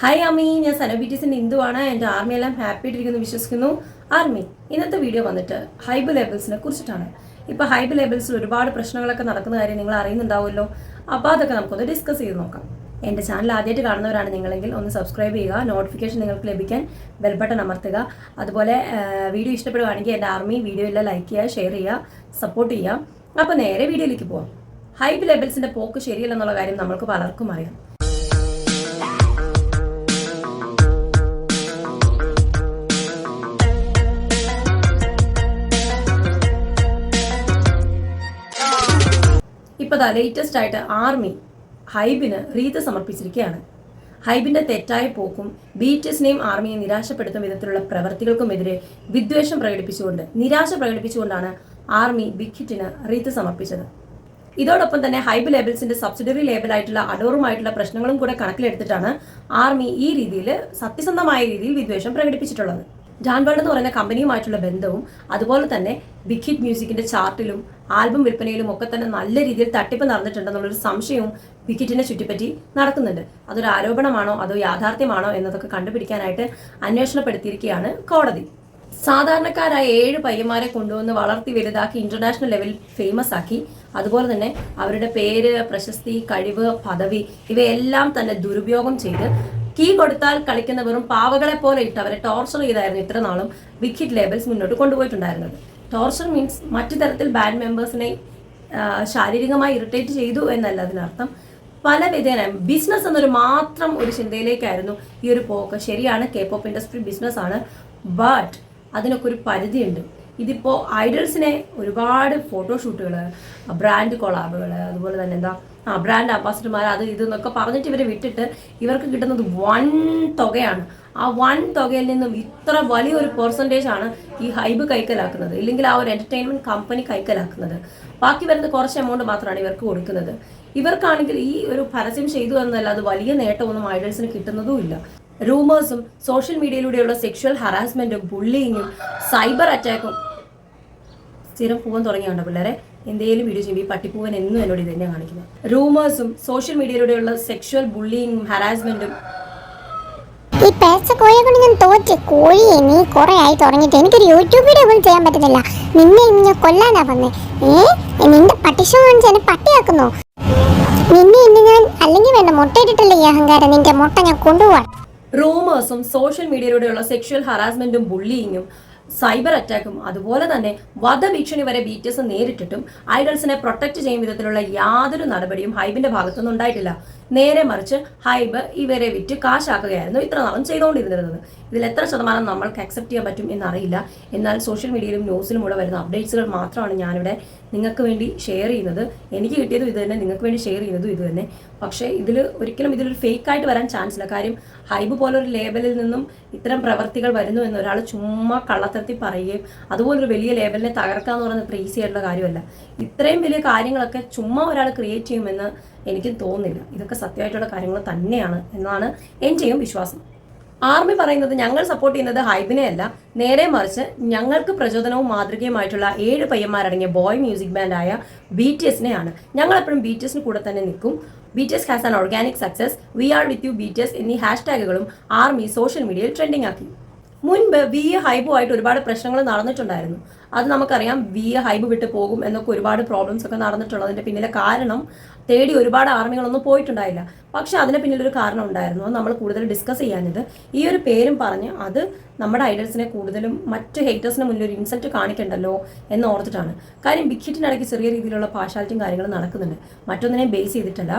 Hi അമ്മി ഞാൻ സെലിബ്രിറ്റീസിന്റെ ഹിന്ദുവാണ് എന്റെ ആർമി എല്ലാം ഹാപ്പി ആയിട്ടിരിക്കുന്നു വിശ്വസിക്കുന്നു. ആർമി ഇന്നത്തെ വീഡിയോ വന്നിട്ട് ഹൈബ് ലേബിൾസിനെ കുറിച്ചിട്ടാണ്. ഇപ്പൊ ഹൈബ് ലേബിൾസിൽ ഒരുപാട് പ്രശ്നങ്ങളൊക്കെ നടക്കുന്ന കാര്യം നിങ്ങൾ അറിയുന്നുണ്ടാവുമല്ലോ. അപ്പോൾ അതൊക്കെ നമുക്കൊന്ന് ഡിസ്കസ് ചെയ്ത് നോക്കാം. എന്റെ ചാനൽ ആദ്യമായിട്ട് കാണുന്നവരാണ് നിങ്ങളെങ്കിൽ ഒന്ന് സബ്സ്ക്രൈബ് ചെയ്യുക നോട്ടിഫിക്കേഷൻ നിങ്ങൾക്ക് ലഭിക്കാൻ ബെൽ ബട്ടൺ അമർത്തുക. അതുപോലെ വീഡിയോ ഇഷ്ടപ്പെടുകയാണെങ്കിൽ എന്റെ ആർമി വീഡിയോ എല്ലാം ലൈക്ക് ചെയ്യുക ഷെയർ ചെയ്യുക സപ്പോർട്ട് ചെയ്യുക. അപ്പോൾ നേരെ വീഡിയോയിലേക്ക് പോവാം. ഹൈബ് ലേബിൾസിന്റെ പോക്ക് ശരിയല്ലെന്നുള്ള കാര്യം നമ്മൾക്ക് പലർക്കും അറിയാം. ഇപ്പോൾ ലേറ്റസ്റ്റ് ആയിട്ട് ആർമി ഹൈബിന് റീത്ത് സമർപ്പിച്ചിരിക്കുകയാണ്. ഹൈബിന്റെ തെറ്റായ പോക്കും ബി ടി എസിനെയും ആർമിയെ നിരാശപ്പെടുത്തുന്ന വിധത്തിലുള്ള പ്രവർത്തികൾക്കുമെതിരെ വിദ്വേഷം പ്രകടിപ്പിച്ചുകൊണ്ട് നിരാശ പ്രകടിപ്പിച്ചുകൊണ്ടാണ് ആർമി ബിഖിറ്റിന് റീത്ത് സമർപ്പിച്ചത്. ഇതോടൊപ്പം തന്നെ ഹൈബ് ലേബിൾസിന്റെ സബ്സിഡറി ലേബലായിട്ടുള്ള അഡോറുമായിട്ടുള്ള പ്രശ്നങ്ങളും കൂടെ കണക്കിലെടുത്തിട്ടാണ് ആർമി ഈ രീതിയിൽ സത്യസന്ധമായ രീതിയിൽ വിദ്വേഷം പ്രകടിപ്പിച്ചിട്ടുള്ളത്. ജാൻവേൾഡ് എന്ന് പറയുന്ന കമ്പനിയുമായിട്ടുള്ള ബന്ധവും അതുപോലെ തന്നെ ബിഗ് ഹിറ്റ് മ്യൂസിക്കിന്റെ ചാർട്ടിലും ആൽബം വിൽപ്പനയിലും ഒക്കെ തന്നെ നല്ല രീതിയിൽ തട്ടിപ്പ് നടന്നിട്ടുണ്ടെന്നുള്ളൊരു സംശയവും ബിഗ് ഹിറ്റിനെ ചുറ്റിപ്പറ്റി നടക്കുന്നുണ്ട്. അതൊരു ആരോപണമാണോ? അതോ യാഥാർത്ഥ്യമാണോ? എന്നതൊക്കെ കണ്ടുപിടിക്കാനായിട്ട് അന്വേഷണപ്പെടുത്തിയിരിക്കുകയാണ് കോടതി. സാധാരണക്കാരായ ഏഴ് പയ്യന്മാരെ കൊണ്ടുവന്ന് വളർത്തി വലുതാക്കി ഇന്റർനാഷണൽ ലെവലിൽ ഫേമസ് ആക്കി. അതുപോലെ തന്നെ അവരുടെ പേര് പ്രശസ്തി കഴിവ് പദവി ഇവയെല്ലാം തന്നെ ദുരുപയോഗം ചെയ്ത് കീ കൊടുത്താൽ കളിക്കുന്ന വെറും പാവകളെ പോലെ ഇട്ട് അവരെ ടോർച്ചർ ചെയ്തായിരുന്നു ഇത്ര നാളും വിക്കറ്റ് ലേബൽസ് മുന്നോട്ട് കൊണ്ടുപോയിട്ടുണ്ടായിരുന്നത്. ടോർച്ചർ മീൻസ് മറ്റു തരത്തിൽ ബാൻഡ് മെമ്പേഴ്സിനെ ശാരീരികമായി ഇറിറ്റേറ്റ് ചെയ്തു എന്നല്ല അതിനർത്ഥം. പല വിധേന ബിസിനസ് എന്നൊരു മാത്രം ഒരു ചിന്തയിലേക്കായിരുന്നു ഈ ഒരു പോക്ക്. ശരിയാണ് കെ പോപ്പ് ഇൻഡസ്ട്രി ബിസിനസ് ആണ് ബട്ട് അതിനൊക്കെ ഒരു പരിധിയുണ്ട്. ഇതിപ്പോൾ ഐഡൽസിനെ ഒരുപാട് ഫോട്ടോഷൂട്ടുകൾ ബ്രാൻഡ് കൊളാബുകൾ അതുപോലെ തന്നെ എന്താ ബ്രാൻഡ് അംബാസിഡർമാർ അത് ഇത് എന്നൊക്കെ പറഞ്ഞിട്ട് ഇവരെ വിട്ടിട്ട് ഇവർക്ക് കിട്ടുന്നത് വൺ തുകയാണ്. ആ വൺ തുകയിൽ നിന്നും ഇത്ര വലിയൊരു പെർസെന്റേജ് ആണ് ഈ ഹൈബ് കൈക്കലാക്കുന്നത്. ഇല്ലെങ്കിൽ ആ ഒരു എന്റർടൈൻമെന്റ് കമ്പനി കൈക്കലാക്കുന്നത്. ബാക്കി വരുന്ന കുറച്ച് എമൗണ്ട് മാത്രമാണ് ഇവർക്ക് കൊടുക്കുന്നത്. ഇവർക്കാണെങ്കിൽ ഈ ഒരു പരസ്യം ചെയ്തു എന്നല്ല അത് വലിയ നേട്ടമൊന്നും ഐഡൽസിന് കിട്ടുന്നതുമില്ല റൂമേഴ്സും സോഷ്യൽ മീഡിയയിലൂടെയുള്ള സെക്ഷൽ ഹറാസ്മെന്റും ബുള്ളിങ്ങും സൈബർ അറ്റാക്കും സ്ഥിരം പോകാൻ തുടങ്ങിയുണ്ട് പിള്ളേരെ? എന്തെങ്കിലും വീഡിയോ ചെയ്യുമ്പോൾ ഈ പട്ടിപ്പൂവൻ എന്നും എന്നോട് ഇത് തന്നെയാണ് കാണിക്കുന്നത് റൂമേഴ്സും സോഷ്യൽ മീഡിയയിലൂടെയുള്ള സെക്ഷൽ ബുള്ളിങ്ങും ഹറാസ്മെന്റും ഈ പേച്ച കോഴിയെ കൊണ്ട് ഞാൻ തോറ്റ്. കോഴിയെ നീ കുറെ ആയി തുടങ്ങിയിട്ട് എനിക്കൊരു യൂട്യൂബ് വീഡിയോ പോലും ചെയ്യാൻ പറ്റുന്നില്ല. നിന്നെ ഇനി ഞാൻ കൊല്ലാനാ വന്നേ. ഏ? നിന്റെ പട്ടിഷോ കാണിച്ച് എന്നെ പട്ടിയാക്കുന്നു? നിന്നെ ഇന്ന് ഞാൻ അല്ലെങ്കിൽ വേണ്ട മുട്ടയിട്ടിട്ടില്ല ഈ അഹങ്കാരം. നിന്റെ മുട്ട ഞാൻ കൊണ്ടുപോവാം. റൂമേഴ്സും സോഷ്യൽ മീഡിയയിലൂടെയുള്ള സെക്ഷൽ ഹറാസ്മെന്റും ബുള്ളിങ്ങും സൈബർ അറ്റാക്കും. അതുപോലെ തന്നെ വധഭീഷണി വരെ ബി ടി എസ് നേരിട്ടിട്ടും ഐഡൽസിനെ പ്രൊട്ടക്ട് ചെയ്യുന്ന വിധത്തിലുള്ള യാതൊരു നടപടിയും ഹൈബിന്റെ ഭാഗത്തുനിന്ന് ഉണ്ടായിട്ടില്ല. നേരെ മറിച്ച് ഹൈബ് ഇവരെ വിറ്റ് കാശാക്കുകയായിരുന്നു ഇത്ര നാളും ചെയ്തുകൊണ്ടിരുന്നത് ഇതിൽ എത്ര ശതമാനം നമ്മൾക്ക് അക്സെപ്റ്റ് ചെയ്യാൻ പറ്റും എന്നറിയില്ല. എന്നാൽ സോഷ്യൽ മീഡിയയിലും ന്യൂസിലും കൂടെ വരുന്ന അപ്ഡേറ്റ്സുകൾ മാത്രമാണ് ഞാനിവിടെ നിങ്ങൾക്ക് വേണ്ടി ഷെയർ ചെയ്യുന്നത്. എനിക്ക് കിട്ടിയതും ഇത് തന്നെ നിങ്ങൾക്ക് വേണ്ടി ഷെയർ ചെയ്യുന്നതും ഇത് തന്നെ. പക്ഷേ ഇതിൽ ഒരിക്കലും ഇതിലൊരു ഫേക്ക് ആയിട്ട് വരാൻ ചാൻസ് ഇല്ല. കാര്യം ഹൈബ് പോലൊരു ലേബലിൽ നിന്നും ഇത്തരം പ്രവർത്തികൾ വരുന്നു എന്ന് ഒരാൾ ചുമ്മാ കള്ളത്തരത്തിൽ പറയുകയും അതുപോലൊരു വലിയ ലേബലിനെ തകർക്കുക എന്ന് പറയുന്നത് ഇത്ര ഈസി ആയിട്ടുള്ള കാര്യമല്ല. ഇത്രയും വലിയ കാര്യങ്ങളൊക്കെ ചുമ്മാ ഒരാൾ ക്രിയേറ്റ് ചെയ്യുമെന്ന് എനിക്കും തോന്നുന്നില്ല. ഇതൊക്കെ സത്യമായിട്ടുള്ള കാര്യങ്ങൾ തന്നെയാണ് എന്നാണ് എന്റെയും വിശ്വാസം. ആർമി പറയുന്നത് ഞങ്ങൾ സപ്പോർട്ട് ചെയ്യുന്നത് ഹൈബിനെ അല്ല. നേരെ മറിച്ച് ഞങ്ങൾക്ക് പ്രചോദനവും മാതൃകയുമായിട്ടുള്ള ഏഴ് പയ്യന്മാരടങ്ങിയ ബോയ് മ്യൂസിക് ബാൻഡായ ബി ടി എസിനെയാണ് ഞങ്ങൾ എപ്പോഴും ബി ടി എസിന് കൂടെ തന്നെ നിൽക്കും. B T S has an organic success we are with you B T S എന്നീ ഹാഷ്ടാഗുകളും ആർമി സോഷ്യൽ മീഡിയയിൽ ട്രെൻഡിംഗ് ആക്കി. മുൻപ് വി എ ഹൈബുമായിട്ട് ഒരുപാട് പ്രശ്നങ്ങൾ നടന്നിട്ടുണ്ടായിരുന്നു. അത് നമുക്കറിയാം വി എ ഹൈബ് വിട്ട് പോകും എന്നൊക്കെ ഒരുപാട് പ്രോബ്ലംസ് ഒക്കെ നടന്നിട്ടുള്ളതിന്റെ പിന്നിലെ കാരണം തേടി ഒരുപാട് ആർമികളൊന്നും പോയിട്ടുണ്ടായില്ല. പക്ഷെ അതിന് പിന്നിലൊരു കാരണം ഉണ്ടായിരുന്നു. അത് നമ്മൾ കൂടുതൽ ഡിസ്കസ് ചെയ്യാഞ്ഞത്. ഈ ഒരു പേരും പറഞ്ഞ് അത് നമ്മുടെ ഐഡൽസിനെ കൂടുതലും മറ്റ് ഹേറ്റേഴ്സിന് മുന്നിൽ ഒരു ഇൻസൾട്ട് കാണിക്കണ്ടല്ലോ എന്ന് ഓർത്തിട്ടാണ്. കാര്യം ബിഗ് ഹിറ്റിനിടയ്ക്ക് ചെറിയ രീതിയിലുള്ള പാഷാലിറ്റിയും കാര്യങ്ങളും നടക്കുന്നുണ്ട്. മറ്റൊന്നിനെ ബേസ് ചെയ്തിട്ടല്ല.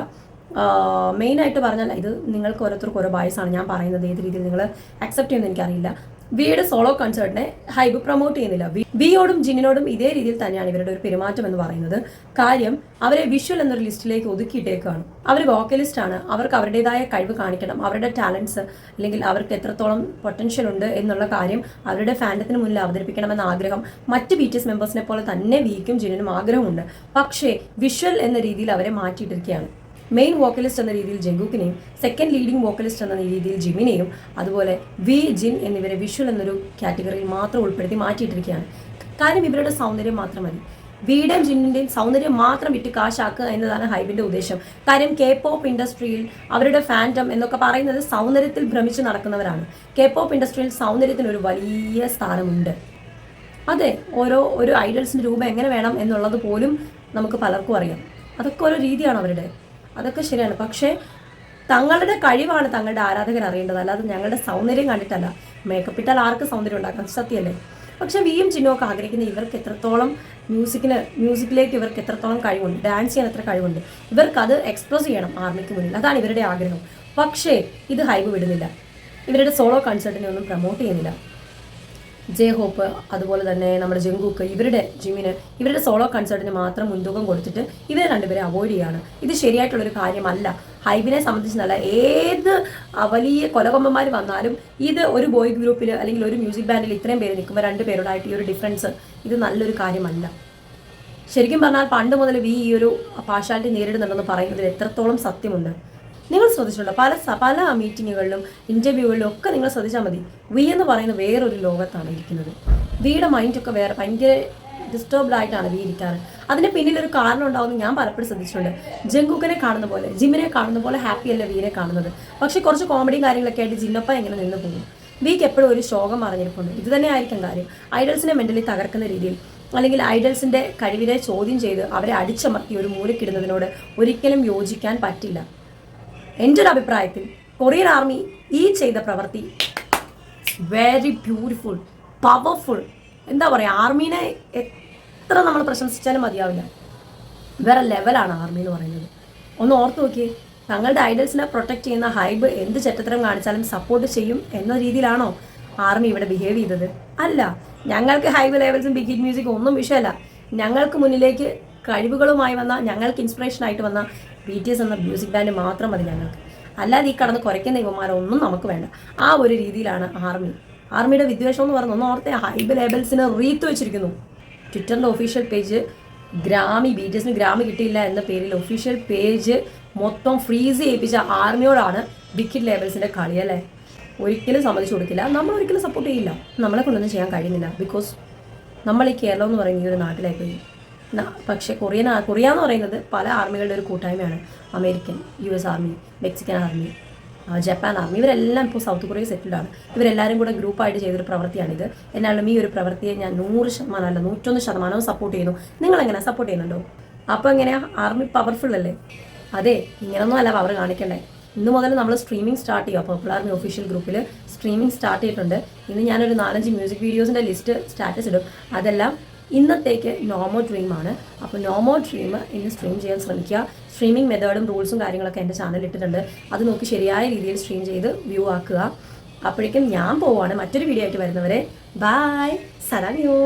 മെയിൻ ആയിട്ട് പറഞ്ഞാൽ ഇത് നിങ്ങൾക്ക് ഓരോരുത്തർക്ക് ഓരോ ബയസാണ് ഞാൻ പറയുന്നത് ഏത് രീതിയിൽ നിങ്ങൾ അക്സെപ്റ്റ് ചെയ്യുമെന്ന് എനിക്കറിയില്ല. വിയുടെ സോളോ കൺസേർട്ടിനെ ഹൈബ് പ്രൊമോട്ട് ചെയ്യുന്നില്ല. വിയോടും ജിന്നിനോടും ഇതേ രീതിയിൽ തന്നെയാണ് ഇവരുടെ ഒരു പെരുമാറ്റം എന്ന് പറയുന്നത്. കാര്യം അവരെ വിഷ്വൽ എന്നൊരു ലിസ്റ്റിലേക്ക് ഒതുക്കിയിട്ടേക്കാണ്. അവർ വോക്കലിസ്റ്റ് ആണ്. അവർക്ക് അവരുടേതായ കഴിവ് കാണിക്കണം. അവരുടെ ടാലൻസ് അല്ലെങ്കിൽ അവർക്ക് എത്രത്തോളം പൊട്ടൻഷ്യൽ ഉണ്ട് എന്നുള്ള കാര്യം അവരുടെ ഫാൻഡത്തിന് മുന്നിൽ അവതരിപ്പിക്കണമെന്ന ആഗ്രഹം മറ്റ് ബി ടി എസ് മെമ്പേഴ്സിനെ പോലെ തന്നെ വിക്കും ജിന്നിനും ആഗ്രഹമുണ്ട്. പക്ഷേ വിഷ്വൽ എന്ന രീതിയിൽ അവരെ മാറ്റിയിട്ടിരിക്കുകയാണ്. മെയിൻ വോക്കലിസ്റ്റ് എന്ന രീതിയിൽ ജങ്കൂക്കിനെയും സെക്കൻഡ് ലീഡിംഗ് വോക്കലിസ്റ്റ് എന്ന രീതിയിൽ ജിമിനെയും അതുപോലെ വി ജിൻ എന്നിവരെ വിഷ്വൽ എന്നൊരു കാറ്റഗറിയിൽ മാത്രം ഉൾപ്പെടുത്തി മാറ്റിയിട്ടിരിക്കുകയാണ്. കാര്യം ഇവരുടെ സൗന്ദര്യം മാത്രം മതി. വീടും ജിന്നിന്റെയും സൗന്ദര്യം മാത്രം വിറ്റ് കാശാക്കുക എന്നതാണ് ഹൈബിന്റെ ഉദ്ദേശം. കാര്യം കെ പോപ്പ് ഇൻഡസ്ട്രിയിൽ അവരുടെ ഫാന്റം എന്നൊക്കെ പറയുന്നത് സൗന്ദര്യത്തിൽ ഭ്രമിച്ച് നടക്കുന്നവരാണ്. കെ പോപ്പ് ഇൻഡസ്ട്രിയിൽ സൗന്ദര്യത്തിന് ഒരു വലിയ സ്ഥാനമുണ്ട്. അതെ ഓരോ ഒരു ഐഡൽസിന്റെ രൂപം എങ്ങനെ വേണം എന്നുള്ളത് പോലും നമുക്ക് പലർക്കും അറിയാം. അതൊക്കെ ഓരോ രീതിയാണ് അവരുടെ. അതൊക്കെ ശരിയാണ്. പക്ഷേ തങ്ങളുടെ കഴിവാണ് തങ്ങളുടെ ആരാധകർ അറിയേണ്ടത്. അല്ലാതെ ഞങ്ങളുടെ സൗന്ദര്യം കണ്ടിട്ടല്ല. മേക്കപ്പ് ഇട്ടാൽ ആർക്ക് സൗന്ദര്യം ഉണ്ടാക്കാം? സത്യമല്ലേ പക്ഷെ വിയും ചിഹ്നമൊക്കെ ആഗ്രഹിക്കുന്ന ഇവർക്ക് എത്രത്തോളം മ്യൂസിക്കിന് മ്യൂസിക്കിലേക്ക് ഇവർക്ക് എത്രത്തോളം കഴിവുണ്ട്? ഡാൻസ് ചെയ്യാൻ എത്ര കഴിവുണ്ട്? ഇവർക്ക് അത് എക്സ്പ്രസ് ചെയ്യണം ആർമിക്ക് മുന്നിൽ. അതാണ് ഇവരുടെ ആഗ്രഹം. പക്ഷേ ഇത് ഹൈബ് വിടുന്നില്ല. ഇവരുടെ സോളോ കൺസേർട്ടിനെ ഒന്നും പ്രൊമോട്ട് ചെയ്യുന്നില്ല. ജെ ഹോപ്പ് അതുപോലെ തന്നെ നമ്മുടെ ജങ്കൂക്ക് ഇവരുടെ ജിമ്മിന് ഇവരുടെ സോളോ കൺസേർട്ടിന് മാത്രം മുൻതൂക്കം കൊടുത്തിട്ട് ഇവരെ രണ്ടുപേരെ അവോയ്ഡ് ചെയ്യാണ്. ഇത് ശരിയായിട്ടുള്ളൊരു കാര്യമല്ല. ഹൈബിനെ സംബന്ധിച്ച് നല്ല ഏത് വലിയ കൊലകൊമ്പന്മാർ വന്നാലും ഇത് ഒരു ബോയ് ഗ്രൂപ്പിൽ അല്ലെങ്കിൽ ഒരു മ്യൂസിക് ബാൻഡിൽ ഇത്രയും പേര് നിൽക്കുമ്പോൾ രണ്ട് പേരോടായിട്ട് ഈ ഒരു ഡിഫറൻസ് ഇത് നല്ലൊരു കാര്യമല്ല. ശരിക്കും പറഞ്ഞാൽ പണ്ട് മുതൽ വി ഈ ഒരു പാഷാലിറ്റി നേരിടുന്നുണ്ടെന്ന് പറയുന്നതിൽ എത്രത്തോളം സത്യമുണ്ട്. നിങ്ങൾ ശ്രദ്ധിച്ചിട്ടുണ്ടോ? പല പല മീറ്റിങ്ങുകളിലും ഇന്റർവ്യൂകളിലും ഒക്കെ നിങ്ങൾ ശ്രദ്ധിച്ചാൽ മതി. വി എന്ന് പറയുന്ന വേറൊരു ലോകത്താണ് ഇരിക്കുന്നത്. വിയുടെ മൈൻഡൊക്കെ വേറെ ഭയങ്കര ഡിസ്റ്റർബ്ഡ് ആയിട്ടാണ് വീ ഇരിക്കാറ്. അതിന് പിന്നിലൊരു കാരണം ഉണ്ടാവുമെന്ന് ഞാൻ പലപ്പോഴും ശ്രദ്ധിച്ചിട്ടുണ്ട്. ജങ്കുക്കിനെ കാണുന്ന പോലെ ജിമ്മിനെ കാണുന്ന പോലെ ഹാപ്പി അല്ല വീനെ കാണുന്നത്? പക്ഷേ കുറച്ച് കോമഡിയും കാര്യങ്ങളൊക്കെ ആയിട്ട് ജിന്നപ്പ എങ്ങനെ നിന്ന് പോകും? വീക്ക് എപ്പോഴും ഒരു ശോകം അറിഞ്ഞിരിപ്പുണ്ട്. ഇത് തന്നെ ആയിരിക്കും കാര്യം. ഐഡൽസിനെ മെന്റലി തകർക്കുന്ന രീതിയിൽ അല്ലെങ്കിൽ ഐഡൽസിന്റെ കഴിവിനെ ചോദ്യം ചെയ്ത് അവരെ അടിച്ചമർത്തി ഒരു മൂലക്കിടുന്നതിനോട് ഒരിക്കലും യോജിക്കാൻ പറ്റില്ല. എന്റെ ഒരു അഭിപ്രായത്തിൽ കൊറിയൻ ആർമി ഈ ചെയ്ത പ്രവൃത്തി വെരി ബ്യൂട്ടിഫുൾ പവർഫുൾ എന്താ പറയുക ആർമീനെ എത്ര നമ്മൾ പ്രശംസിച്ചാലും മതിയാവില്ല. വേറെ ലെവലാണ് ആർമി എന്ന് പറയുന്നത്. ഒന്ന് ഓർത്ത് നോക്കിയേ തങ്ങളുടെ ഐഡൽസിനെ പ്രൊട്ടക്ട് ചെയ്യുന്ന ഹൈബ് എന്ത് ചെറ്റത്തരം കാണിച്ചാലും സപ്പോർട്ട് ചെയ്യും എന്ന രീതിയിലാണോ ആർമി ഇവിടെ ബിഹേവ് ചെയ്തത്? അല്ല ഞങ്ങൾക്ക് ഹൈബ് ലെവൽസും ബിഗ് ഹിറ്റ് മ്യൂസിക് ഒന്നും വിഷയമല്ല. ഞങ്ങൾക്ക് മുന്നിലേക്ക് കഴിവുകളുമായി വന്ന ഞങ്ങൾക്ക് ഇൻസ്പിറേഷൻ ആയിട്ട് വന്ന ബി ടി എസ് എന്ന മ്യൂസിക് ബാൻഡ് മാത്രം മതി ഞങ്ങൾക്ക്. അല്ലാതെ ഈ കടന്ന് കുറയ്ക്കുന്ന ഇവന്മാരൊന്നും നമുക്ക് വേണ്ട. ആ ഒരു രീതിയിലാണ് ആർമി ആർമിയുടെ വിദ്വേഷം എന്ന് പറഞ്ഞ ഒന്ന് ഓർത്തെ ഹൈബ് ലേബൽസിന് റീത്ത് വെച്ചിരിക്കുന്നു. ട്വിറ്ററിന്റെ official page Grammy B T എസിന് ഗ്രാമി കിട്ടിയില്ല എന്ന പേരിൽ ഒഫീഷ്യൽ പേജ് മൊത്തം ഫ്രീസ് ചെയ്യിപ്പിച്ച ആർമിയോടാണ് ബിഗ് ലേബൽസിന്റെ കളി അല്ലേ? ഒരിക്കലും സമ്മതിച്ചു കൊടുക്കില്ല നമ്മൾ ഒരിക്കലും സപ്പോർട്ട് ചെയ്യില്ല. നമ്മളെ കൊണ്ടൊന്നും ചെയ്യാൻ കഴിയുന്നില്ല. ബിക്കോസ് നമ്മൾ ഈ കേരളം എന്ന് പറയുന്ന ഈ ഒരു നാട്ടിലായി പോയി പക്ഷേ കൊറിയൻ കൊറിയ എന്ന് പറയുന്നത് പല ആർമികളുടെ ഒരു കൂട്ടായ്മയാണ്. American U S army Mexican army Japan army ഇവരെല്ലാം ഇപ്പോൾ സൗത്ത് കൊറിയ സെറ്റിൽഡ് ആണ്. ഇവരെല്ലാവരും കൂടെ ഗ്രൂപ്പായിട്ട് ചെയ്തൊരു പ്രവൃത്തിയാണിത്. എന്നാലും ഈ ഒരു പ്രവൃത്തിയെ ഞാൻ നൂറ് ശതമാനം അല്ല നൂറ്റൊന്ന് ശതമാനവും സപ്പോർട്ട് ചെയ്യുന്നു. നിങ്ങൾ എങ്ങനെ സപ്പോർട്ട് ചെയ്യുന്നുണ്ടോ? അപ്പോൾ എങ്ങനെയാ? ആർമി പവർഫുൾ അല്ലേ? അതെ ഇങ്ങനൊന്നും അല്ല പവർ കാണിക്കണ്ടേ. ഇന്ന് മുതൽ നമ്മൾ സ്ട്രീമിംഗ് സ്റ്റാർട്ട് ചെയ്യുക. പോപ്പുലർ ആർമി ഒഫീഷ്യൽ ഗ്രൂപ്പിൽ സ്ട്രീമിംഗ് സ്റ്റാർട്ട് ചെയ്തിട്ടുണ്ട്. ഇന്ന് ഞാനൊരു നാലഞ്ച് മ്യൂസിക് വീഡിയോസിന്റെ ലിസ്റ്റ് സ്റ്റാറ്റസ് ഇടും. അതെല്ലാം ഇന്നത്തേക്ക് നോമോ ഡ്രീം ആണ്. അപ്പോൾ നോമോ ഡ്രീം ഇന്ന് സ്ട്രീം ചെയ്യാൻ ശ്രമിക്കുക. സ്ട്രീമിംഗ് മെത്തേഡും റൂൾസും കാര്യങ്ങളൊക്കെ എന്റെ ചാനലിൽ ഇട്ടിട്ടുണ്ട്. അത് നോക്കി ശരിയായ രീതിയിൽ സ്ട്രീം ചെയ്ത് വ്യൂ ആക്കുക. അപ്പോഴേക്കും ഞാൻ പോവാണ്. മറ്റൊരു വീഡിയോ ആയിട്ട് വരുന്നവരെ. ബായ് സലാമിയോ